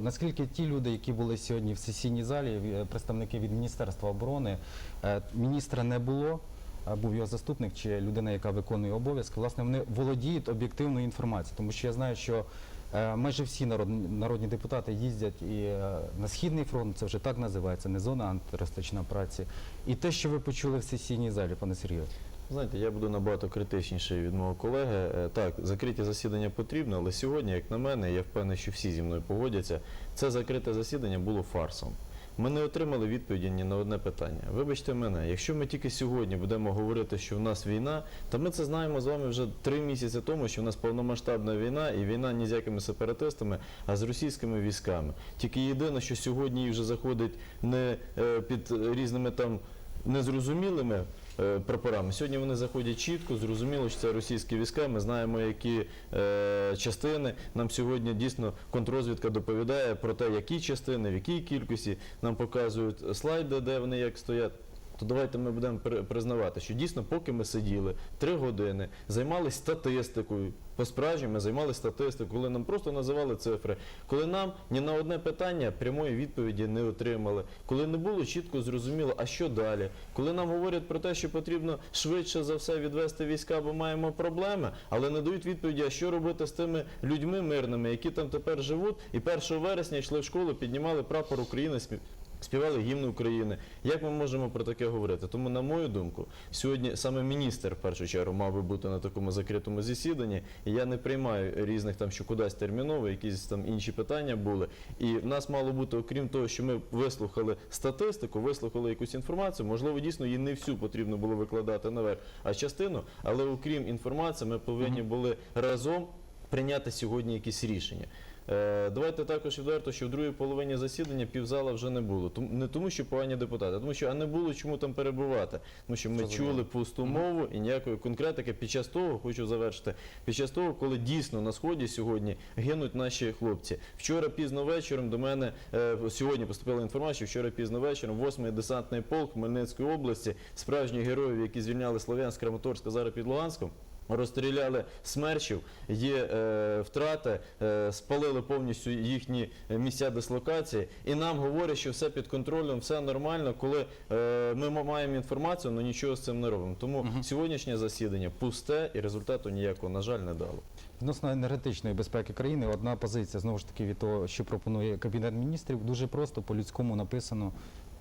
Наскільки ті люди, які були сьогодні в сесійній залі, е, представники від Міністерства оборони, е, міністра не було, був його заступник чи людина, яка виконує обов'язки, власне, вони володіють об'єктивною інформацією, тому що я знаю, що е, майже всі народ- народні депутати їздять і на східний фронт, це вже так називається, не зона антитерористичної операції. І те, що ви почули в сесійній залі, пане Сергію. Знаєте, я буду набагато критичніший від мого колеги. Е, Так, закриті засідання потрібно, але сьогодні, як на мене, я впевнений, що всі зі мною погодяться. Це закрите засідання було фарсом. Ми не отримали відповіді ні на одне питання. Вибачте мене, якщо ми тільки сьогодні будемо говорити, що в нас війна, то ми це знаємо з вами вже три місяці тому, що в нас повномасштабна війна і війна не з якими сепаратистами, а з російськими військами. Тільки єдине, що сьогодні вже заходить не е, під різними там незрозумілими прапорами. Сьогодні вони заходять чітко, зрозуміло, що це російські війська. Ми знаємо, які е, частини. Нам сьогодні дійсно контрозвідка доповідає про те, які частини, в якій кількості нам показують слайди, де вони як стоять. То давайте ми будемо признавати, що дійсно, поки ми сиділи три години, займалися статистикою. По справжньому ми займалися статистикою, коли нам просто називали цифри, коли нам ні на одне питання прямої відповіді не отримали, коли не було чітко зрозуміло, а що далі, коли нам говорять про те, що потрібно швидше за все відвести війська, бо маємо проблеми, але не дають відповіді, а що робити з тими людьми мирними, які там тепер живуть, і 1 вересня йшли в школу, піднімали прапор України. Спів- Співали гімн України. Як ми можемо про таке говорити? Тому, на мою думку, сьогодні саме міністр в першу чергу мав би бути на такому закритому засіданні. І я не приймаю різних там, що кудись терміново, якісь там інші питання були. І в нас мало бути, окрім того, що ми вислухали статистику, вислухали якусь інформацію. Можливо, дійсно її не всю потрібно було викладати наверх, а частину. Але окрім інформації, ми повинні були разом прийняти сьогодні якісь рішення. Е, Давайте також відверто, що в другій половині засідання півзала вже не було. Не тому, що погані депутати, а тому що а не було чому там перебувати. Тому що ми чули пусту мову і ніякої конкретики під час того, хочу завершити, під час того, коли дійсно на сході сьогодні гинуть наші хлопці. Вчора пізно вечором до мене е, сьогодні поступила інформація. Вчора пізно вечором 8-й десантний полк Хмельницької області, справжніх героїв, які звільняли Слов'янськ, Краматорськ, зараз під Луганськом. Розстріляли смерчів, є е, втрати, е, спалили повністю їхні місця дислокації, і нам говорять, що все під контролем, все нормально, коли е, ми маємо інформацію, але нічого з цим не робимо. Тому сьогоднішнє засідання пусте і результату ніякого, на жаль, не дало. Відносно енергетичної безпеки країни, одна позиція знову ж таки від того, що пропонує Кабінет міністрів, дуже просто по-людському написано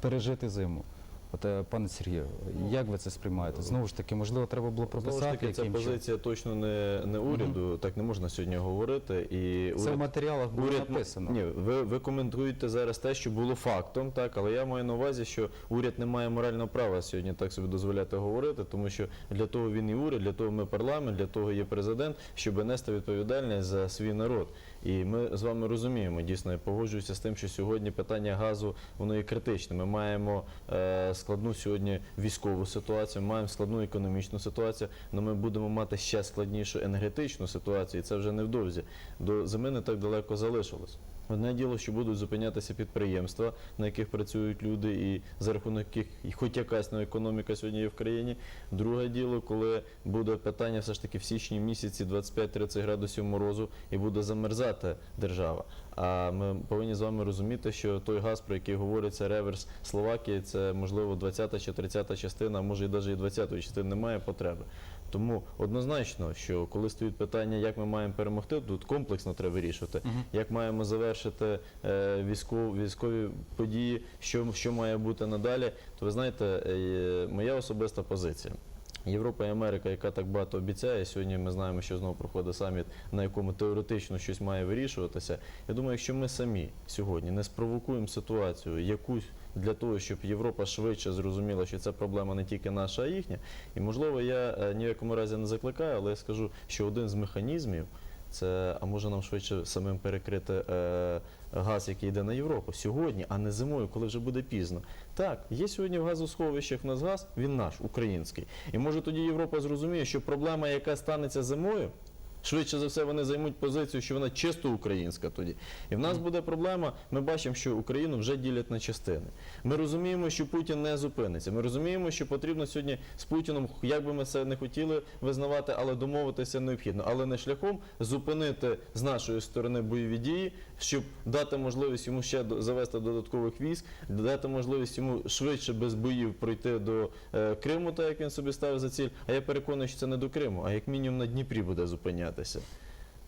пережити зиму. От, е, пане Сергію, як ви це сприймаєте? Знову ж таки, можливо, треба було Знову ж прописати таки, ця яким позиція точно не, не уряду, так не можна сьогодні говорити. І Це в матеріалах було Уряд написано. Ні, ви, ви коментуєте зараз те, що було фактом, так, але я маю на увазі, що уряд не має морального права сьогодні так собі дозволяти говорити, тому що для того він і уряд, для того ми парламент, для того є президент, щоб нести відповідальність за свій народ. І ми з вами розуміємо, дійсно, я погоджуюся з тим, що сьогодні питання газу воно є критичне. Ми маємо е, складну сьогодні військову ситуацію, маємо складну економічну ситуацію, але ми будемо мати ще складнішу енергетичну ситуацію, і це вже невдовзі. До зими не так далеко залишилось. Одне діло, що будуть зупинятися підприємства, на яких працюють люди, і за рахунок яких хоч якась ну, економіка сьогодні є в країні. Друге діло, коли буде питання все ж таки в січні місяці 25-30 градусів морозу і буде замерзати держава. А ми повинні з вами розуміти, що той газ, про який говориться реверс Словакії, це можливо 20 чи 30 частина, а може і навіть і 20 частини немає потреби. Тому однозначно, що коли стоїть питання, як ми маємо перемогти, тут комплексно треба вирішувати, як маємо завершити е, військові, військові події, що, що має бути надалі, то ви знаєте, е, моя особиста позиція. Європа і Америка, яка так багато обіцяє, сьогодні ми знаємо, що знову проходить саміт, на якому теоретично щось має вирішуватися. Я думаю, якщо ми самі сьогодні не спровокуємо ситуацію якусь для того, щоб Європа швидше зрозуміла, що це проблема не тільки наша, а їхня. І можливо, я е, ні в якому разі не закликаю, але я скажу, що один з механізмів. Це а може нам швидше самим перекрити е, газ, який йде на Європу сьогодні, а не зимою, коли вже буде пізно. Так, є сьогодні в газосховищах в нас газ, він наш, український. І може тоді Європа зрозуміє, що проблема, яка станеться зимою, Швидше за все вони займуть позицію, що вона чисто українська тоді. І в нас буде проблема. Ми бачимо, що Україну вже ділять на частини. Ми розуміємо, що Путін не зупиниться. Ми розуміємо, що потрібно сьогодні з Путіном, як би ми це не хотіли визнавати, але домовитися необхідно. Але не шляхом зупинити з нашої сторони бойові дії, щоб дати можливість йому ще завести додаткових військ, дати можливість йому швидше без боїв пройти до е, Криму, так як він собі ставив за ціль. А я переконаний, що це не до Криму, а як мінімум на Дніпрі буде зупинятися.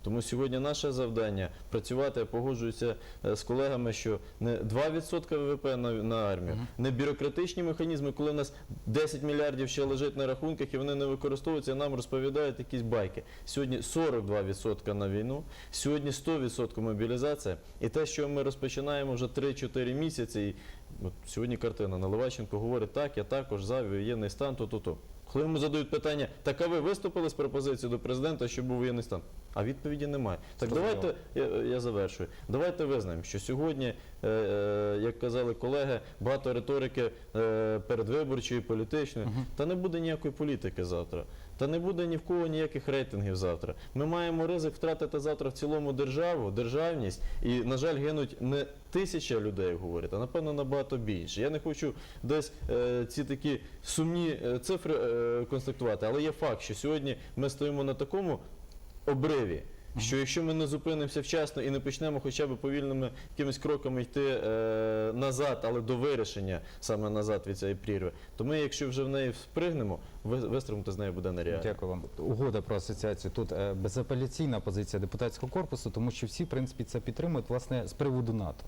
Тому сьогодні наше завдання працювати, я погоджуюся е, з колегами, що не 2% ВВП на, на армію, не бюрократичні механізми, коли у нас 10 мільярдів ще лежить на рахунках і вони не використовуються, нам розповідають якісь байки. Сьогодні 42% на війну, сьогодні 100% мобілізація. І те, що ми розпочинаємо вже 3-4 місяці, і от сьогодні картина Наливайченко говорить, так, я також за воєнний стан, то-то-то. Коли йому задають питання, так а ви виступили з пропозицією до президента, що був воєнний стан? А відповіді немає. Так давайте, я, я завершую. Давайте визнаємо, що сьогодні, е, е, як казали колеги, багато риторики е, передвиборчої, політичної, та не буде ніякої політики завтра. Та не буде ні в кого ніяких рейтингів завтра. Ми маємо ризик втратити завтра в цілому державу, державність, і, на жаль, гинуть не тисяча людей, говорять, а напевно набагато більше. Я не хочу десь е, ці такі сумні е, цифри е, констатувати, але є факт, що сьогодні ми стоїмо на такому обриві. Що якщо ми не зупинимося вчасно і не почнемо хоча б повільними якимись кроками йти е, назад, але до вирішення саме назад від цієї прірви, то ми, якщо вже в неї впригнемо, ви- вистрибнути з неї буде нереально. Дякую вам. Угода про асоціацію тут е, безапеляційна позиція депутатського корпусу, тому що всі, в принципі, це підтримують власне з приводу НАТО.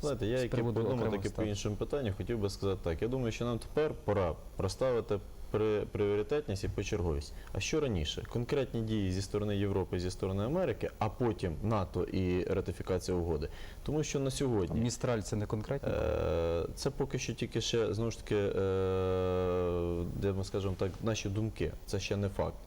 Знаєте, я як подумав, так і по іншим питанням хотів би сказати так. Я думаю, що нам тепер пора проставити при пріоритетність і почерговість. А що раніше? Конкретні дії зі сторони Європи, зі сторони Америки, а потім НАТО і ратифікація угоди. Тому що на сьогодні Містраль це не конкретні. Е, Це поки що тільки ще знову ж таки, е, де ми скажемо так, наші думки. Це ще не факт.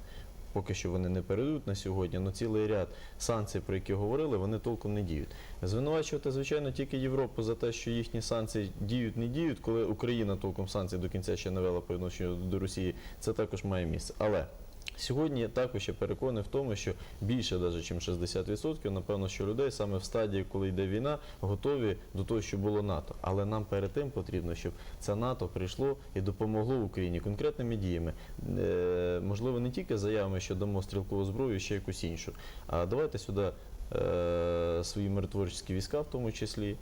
Поки що вони не перейдуть на сьогодні, але цілий ряд санкцій, про які говорили, вони толком не діють. Звинувачувати, звичайно, тільки Європу за те, що їхні санкції діють, не діють, коли Україна толком санкцій до кінця ще не вела по відношенню до Росії, це також має місце. Але Сьогодні я також я переконаний в тому, що більше навіть, ніж 60%, напевно, що людей саме в стадії, коли йде війна, готові до того, що було НАТО. Але нам перед тим потрібно, щоб це НАТО прийшло і допомогло Україні конкретними діями. Е, можливо, не тільки заявами, що дамо стрілкову зброю, ще якусь іншу. А давайте сюди е, свої миротворчі війська, в тому числі.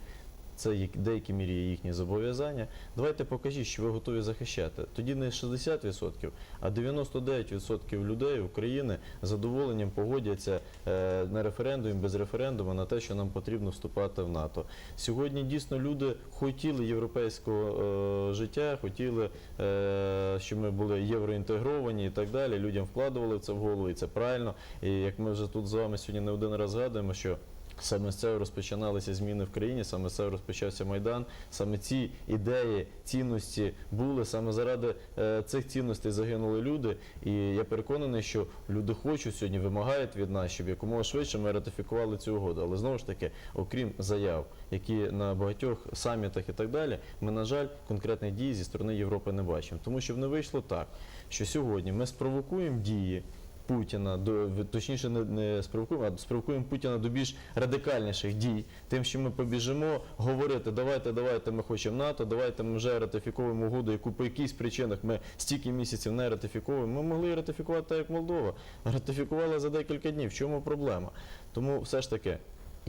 Це в деякій мірі їхні зобов'язання. Давайте покажіть, що ви готові захищати. Тоді не 60%, а 99% людей України з задоволенням погодяться е, на референдум, без референдуму на те, що нам потрібно вступати в НАТО. Сьогодні дійсно люди хотіли європейського е, життя, хотіли, е, щоб ми були євроінтегровані і так далі. Людям вкладували це в голову, і це правильно. І як ми вже тут з вами сьогодні не один раз згадуємо, що Саме з цього розпочиналися зміни в країні, саме з цього розпочався майдан. Саме ці ідеї, цінності були саме заради е, цих цінностей загинули люди. І я переконаний, що люди хочуть сьогодні, вимагають від нас, щоб якомога швидше ми ратифікували цю угоду. Але знову ж таки, окрім заяв, які на багатьох самітах і так далі, ми на жаль конкретних дій зі сторони Європи не бачимо. Тому що не вийшло так, що сьогодні ми спровокуємо дії. Путіна до точніше не, не спровокуємо, а спровокуємо Путіна до більш радикальніших дій, тим, що ми побіжимо говорити, давайте, давайте, ми хочемо НАТО, давайте ми вже ратифіковуємо угоду, яку по якихось причинах ми стільки місяців не ратифіковуємо. Ми могли ратифікувати так, як Молдова. Ратифікувала за декілька днів. В чому проблема? Тому все ж таки.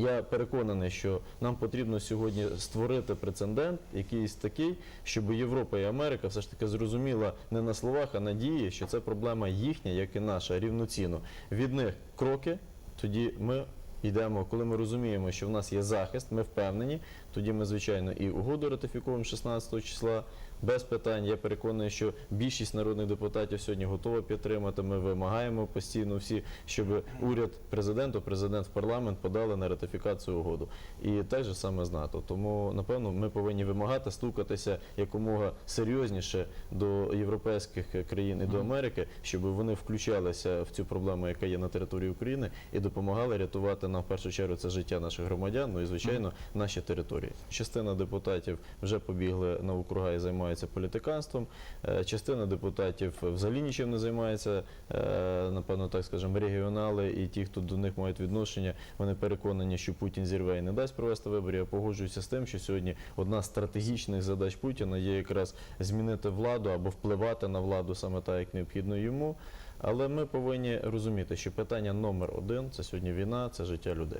Я переконаний, що нам потрібно сьогодні створити прецедент, якийсь такий, щоб Європа і Америка все ж таки зрозуміла не на словах, а на дії, що це проблема їхня, як і наша, рівноцінно. Від них кроки, тоді ми йдемо, коли ми розуміємо, що в нас є захист, ми впевнені, тоді ми, звичайно, і угоду ратифікуємо 16 числа. Без питань, я переконаний, що більшість народних депутатів сьогодні готова підтримати. Ми вимагаємо постійно всі, щоб уряд президенту, президент в парламент подали на ратифікацію угоду. І так же саме з НАТО. Тому напевно ми повинні вимагати стукатися якомога серйозніше до європейських країн і до Америки, щоб вони включалися в цю проблему, яка є на території України, і допомагали рятувати нам в першу чергу це життя наших громадян. Ну і звичайно наші території. Частина депутатів вже побігли на округа і займаються політиканством. Е, Частина депутатів взагалі нічим не займається. Е, Напевно, так скажемо, регіонали і ті, хто до них мають відношення, вони переконані, що Путін зірве і не дасть провести вибори. Я погоджуюся з тим, що сьогодні одна з стратегічних задач Путіна є якраз змінити владу або впливати на владу саме так, як необхідно йому. Але ми повинні розуміти, що питання номер один це сьогодні війна, це життя людей.